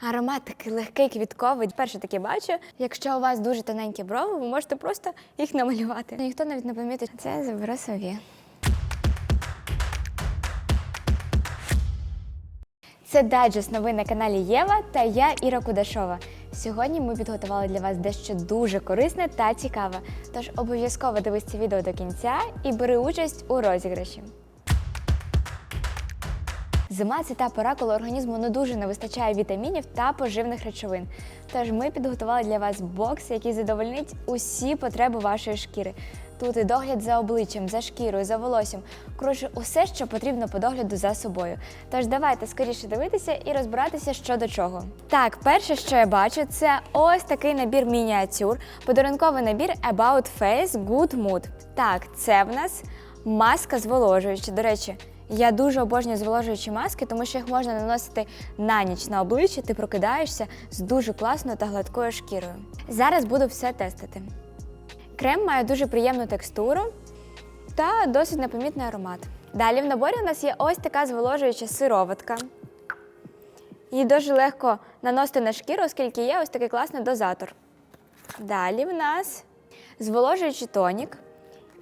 Аромат такий легкий, квітковий. Перше таке бачу. Якщо у вас дуже тоненькі брови, ви можете просто їх намалювати. Ніхто навіть не помітить. Це забере собі. Це дайджест новин на каналі Єва та я Іра Кудашова. Сьогодні ми підготували для вас дещо дуже корисне та цікаве. Тож обов'язково дивись це відео до кінця і бери участь у розіграші. Зима це та пора, коли організму не дуже не вистачає вітамінів та поживних речовин. Тож ми підготували для вас бокс, який задовольнить усі потреби вашої шкіри. Тут і догляд за обличчям, за шкірою, за волоссям. Коротше, усе, що потрібно по догляду за собою. Тож давайте скоріше дивитися і розбиратися, що до чого. Так, перше, що я бачу, це ось такий набір мініатюр, подарунковий набір About Face Good Mood. Так, це в нас маска зволожуюча. До речі, я дуже обожнюю зволожуючі маски, тому що їх можна наносити на ніч на обличчя, ти прокидаєшся з дуже класною та гладкою шкірою. Зараз буду все тестити. Крем має дуже приємну текстуру та досить непомітний аромат. Далі в наборі у нас є ось така зволожуюча сироватка. Її дуже легко наносити на шкіру, оскільки є ось такий класний дозатор. Далі в нас зволожуючий тонік.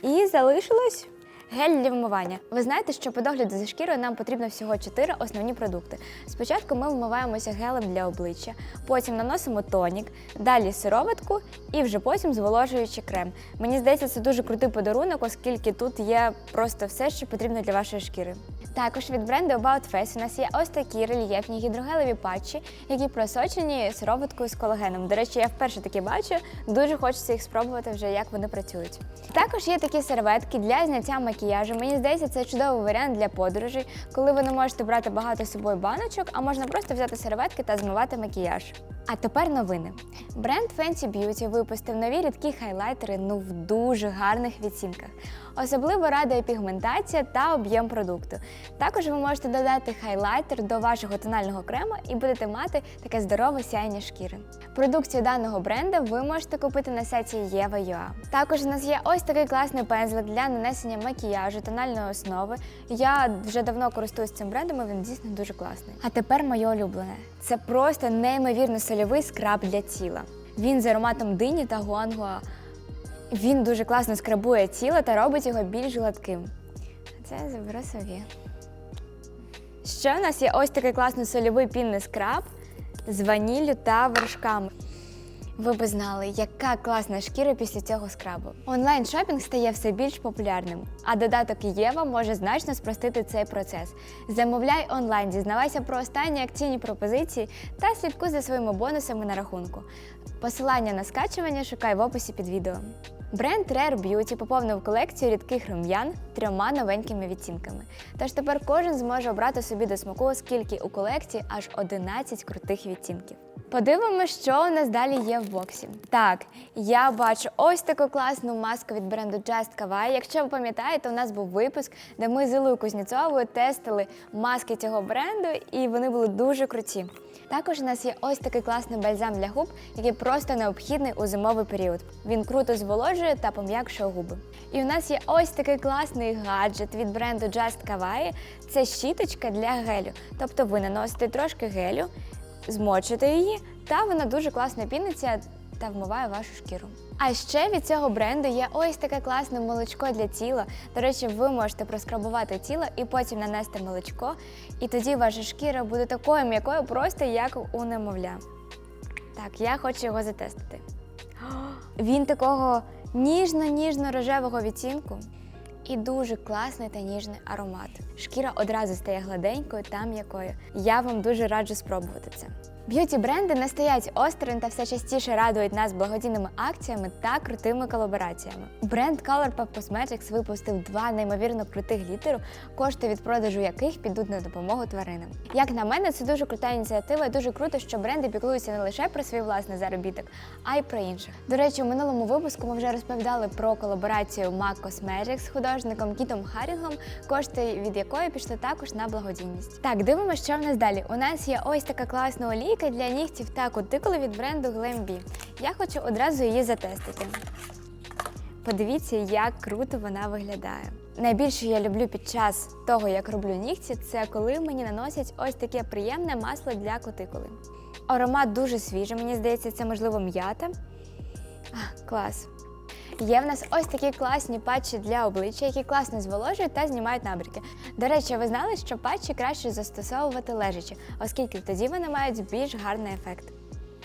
І залишилось гель для вмивання. Ви знаєте, що по догляду за шкірою нам потрібно всього 4 основні продукти. Спочатку ми вмиваємося гелем для обличчя, потім наносимо тонік, далі сироватку і вже потім зволожуючий крем. Мені здається, це дуже крутий подарунок, оскільки тут є просто все, що потрібно для вашої шкіри. Також від бренду About Face у нас є ось такі рельєфні гідрогелеві патчі, які просочені сироваткою з колагеном. До речі, я вперше такі бачу. Дуже хочеться їх спробувати вже, як вони працюють. Також є такі серветки для зняття макіяжу. Мені здається, це чудовий варіант для подорожей, коли ви не можете брати багато з собою баночок, а можна просто взяти серветки та змивати макіяж. А тепер новини. Бренд Fenty Beauty випустив нові рідкі хайлайтери ну в дуже гарних відцінках. Особливо радує пігментація та об'єм продукту. Також ви можете додати хайлайтер до вашого тонального крема і будете мати таке здорове сяєння шкіри. Продукцію даного бренду ви можете купити на сайті Єва.ua. Також у нас є ось такий класний пензлик для нанесення макіяжу, тональної основи. Я вже давно користуюсь цим брендом, і він дійсно дуже класний. А тепер моє улюблене. Це просто неймовірно сольовий скраб для тіла. Він з ароматом дині та гуангуа. Він дуже класно скрабує тіло та робить його більш гладким. Це заберу собі. Ще в нас є ось такий класний сольовий пінний скраб з ваніллю та вершками. Ви би знали, яка класна шкіра після цього скрабу. Онлайн шопінг стає все більш популярним, а додаток Єва може значно спростити цей процес. Замовляй онлайн, дізнавайся про останні акційні пропозиції та слідкуй за своїми бонусами на рахунку. Посилання на скачування шукай в описі під відео. Бренд Rare Beauty поповнив колекцію рідких рум'ян трьома новенькими відтінками. Тож тепер кожен зможе обрати собі до смаку, оскільки у колекції аж 11 крутих відтінків. Подивимося, що у нас далі є в боксі. Так, я бачу ось таку класну маску від бренду Just Kawaii. Якщо ви пам'ятаєте, у нас був випуск, де ми з Ілою Кузнєцовою тестили маски цього бренду, і вони були дуже круті. Також у нас є ось такий класний бальзам для губ, який просто необхідний у зимовий період. Він круто зволожує та пом'якшує губи. І у нас є ось такий класний гаджет від бренду Just Kawaii. Це щіточка для гелю. Тобто ви наносите трошки гелю, змочите її, та вона дуже класно піниться та вмиває вашу шкіру. А ще від цього бренду є ось таке класне молочко для тіла. До речі, ви можете проскрабувати тіло і потім нанести молочко, і тоді ваша шкіра буде такою м'якою, просто як у немовля. Так, я хочу його затестити. Він такого ніжно-ніжно-рожевого відтінку. І дуже класний та ніжний аромат. Шкіра одразу стає гладенькою та м'якою. Я вам дуже раджу спробувати це. Б'юті бренди не стоять осторонь та все частіше радують нас благодійними акціями та крутими колабораціями. Бренд Colourpop Cosmetics випустив два неймовірно крутих глітеру, кошти від продажу яких підуть на допомогу тваринам. Як на мене, це дуже крута ініціатива. і Дуже круто, що бренди піклуються не лише про свій власний заробіток, а й про інших. До речі, у минулому випуску ми вже розповідали про колаборацію MAC Cosmetics з художником Кітом Харінгом, кошти від якої пішли також на благодійність. Так, дивимося, що в нас далі. У нас є ось така класна олійка для нігтів та кутикули від бренду Glambi. Я хочу одразу її затестити. Подивіться, як круто вона виглядає. Найбільше я люблю під час того, як роблю нігті, це коли мені наносять ось таке приємне масло для кутикули. Аромат дуже свіжий, мені здається, це можливо м'ята. Клас. Є в нас ось такі класні патчі для обличчя, які класно зволожують та знімають набряки. До речі, ви знали, що патчі краще застосовувати лежачи, оскільки тоді вони мають більш гарний ефект.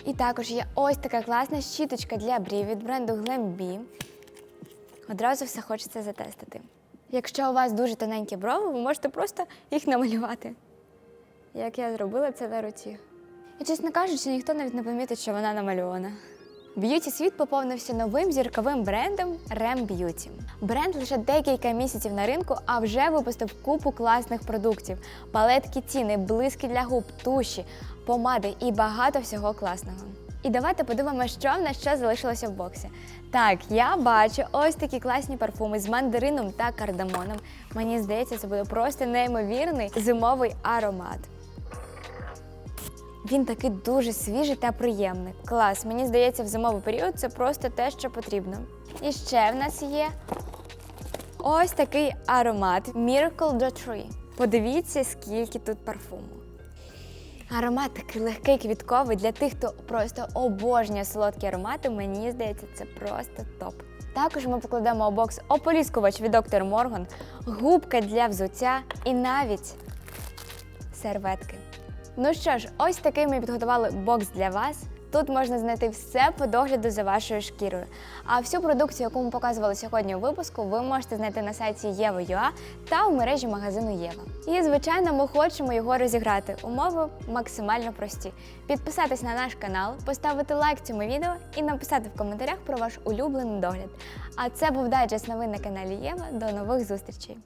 І також є ось така класна щіточка для брів від бренду Glam.B. Одразу все хочеться затестити. Якщо у вас дуже тоненькі брови, ви можете просто їх намалювати. Як я зробила це на руці. І, чесно кажучи, ніхто навіть не помітить, що вона намальована. Б'юті світ поповнився новим зірковим брендом Rem Beauty. Бренд лише декілька місяців на ринку, а вже випустив купу класних продуктів: палетки тіни, блиски для губ, туші, помади і багато всього класного. І давайте подивимося, що в нас ще залишилося в боксі. Так, я бачу ось такі класні парфуми з мандарином та кардамоном. Мені здається, це буде просто неймовірний зимовий аромат. Він такий дуже свіжий та приємний. Клас, мені здається, в зимовий період це просто те, що потрібно. І ще в нас є ось такий аромат Miracle Tree. Подивіться, скільки тут парфуму. Аромат такий легкий квітковий для тих, хто просто обожнює солодкі аромати. Мені здається, це просто топ. Також ми покладемо у бокс ополіскувач від Dr. Morgan, губка для взуття і навіть серветки. Ну що ж, ось такий ми підготували бокс для вас. Тут можна знайти все по догляду за вашою шкірою. А всю продукцію, яку ми показували сьогодні у випуску, ви можете знайти на сайті Єва.ua та у мережі магазину Єва. І звичайно, ми хочемо його розіграти. Умови максимально прості. Підписатись на наш канал, поставити лайк цьому відео і написати в коментарях про ваш улюблений догляд. А це був дайджест новин на каналі Єва. До нових зустрічей!